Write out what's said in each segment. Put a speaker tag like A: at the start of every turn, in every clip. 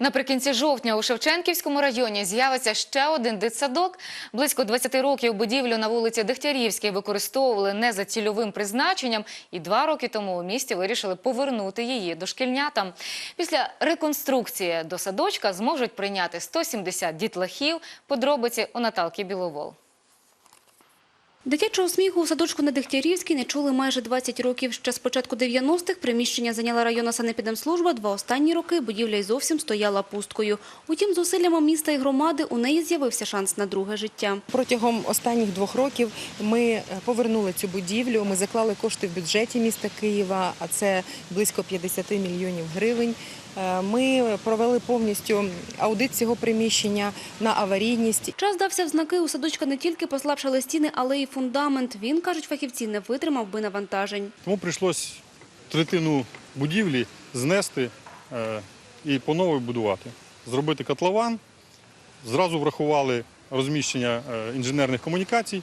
A: Наприкінці жовтня у Шевченківському районі з'явиться ще один дитсадок. Близько 20 років будівлю на вулиці Дегтярівській використовували не за цільовим призначенням, і два роки тому у місті вирішили повернути її дошкільнятам. Після реконструкції до садочка зможуть прийняти 170 дітлахів. Подробиці у Наталки Біловол.
B: Дитячого сміху у садочку на Дегтярівській не чули майже 20 років. Ще з початку 90-х приміщення зайняла районна санепідемслужба. Два останні роки будівля й зовсім стояла пусткою. Утім, зусиллями міста і громади у неї з'явився шанс на друге життя.
C: Протягом останніх двох років ми е, повернули цю будівлю. Ми заклали кошти в бюджеті міста Києва, а це близько 50 мільйонів гривень. Е, Ми провели повністю аудит цього приміщення на аварійність.
B: Час дався в знаки. У садочка не тільки послабшали стіни, але й фундамент. Він, кажуть фахівці, не витримав би навантажень.
D: Тому прийшлось третину будівлі знести е, і по новій будувати. Зробити котлован, зразу врахували розміщення е, інженерних комунікацій,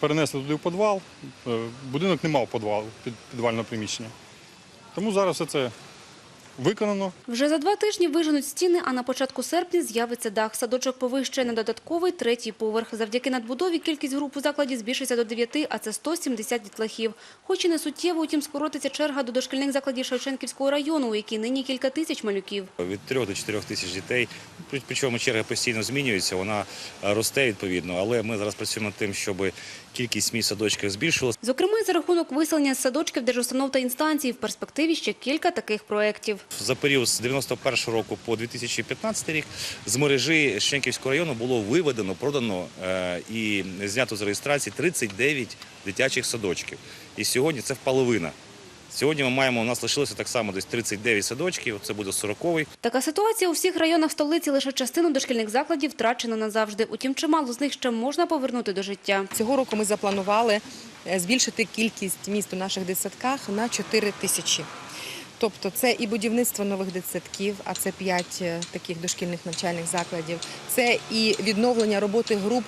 D: перенесли туди в підвал. Е, Будинок не мав підвалу, під- підвального приміщення. Тому зараз все це виконано.
B: Вже за два тижні виженуть стіни, а на початку серпня з'явиться дах. Садочок повищує на додатковий третій поверх. Завдяки надбудові кількість груп у закладі збільшиться до 9, а це 170 дітлахів. Хоч і не суттєво, утім скоротиться черга до дошкільних закладів Шевченківського району, у якій нині кілька тисяч малюків.
E: Від 3 до 4 тисяч дітей. Причому черга постійно змінюється, вона е, росте відповідно. Але ми зараз працюємо над тим, щоб кількість місць садочків збільшилась.
B: Зокрема, за рахунок виселення з садочків держустанов та інстанцій. В перспективі ще кілька таких проєктів.
E: За період з 91 року по 2015 рік з мережі Шенківського району було виведено, продано е, і знято з реєстрації 39 дитячих садочків. І сьогодні це в половина. Сьогодні ми маємо, у нас лишилося так само десь 39 садочків, це буде 40-й.
B: Така ситуація у всіх районах столиці лише частину дошкільних закладів втрачено назавжди. Утім, чимало з них ще можна повернути до життя.
C: Цього року ми запланували е, збільшити кількість місць у наших дитсадках на 4 тисячі. Тобто це і будівництво нових дитсадків, а це п'ять таких дошкільних навчальних закладів. Це і відновлення роботи груп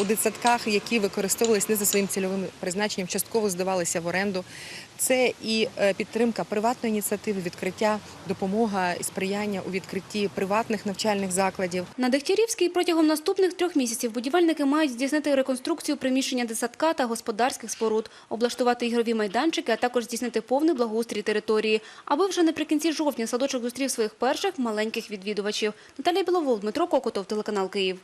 C: у дитсадках, які використовувалися не за своїм цільовим призначенням, частково здавалися в оренду. Це і е, підтримка приватної ініціативи, відкриття, допомога і сприяння у відкритті приватних навчальних закладів.
B: На Дегтярівській протягом наступних трьох місяців будівельники мають здійснити реконструкцію приміщення дитсадка та господарських споруд, облаштувати ігрові майданчики, а також здійснити повний благоустрій території, аби вже наприкінці жовтня садочок зустрів своїх перших маленьких відвідувачів. Наталія Біловол, Дмитро Кокотов, телеканал Київ.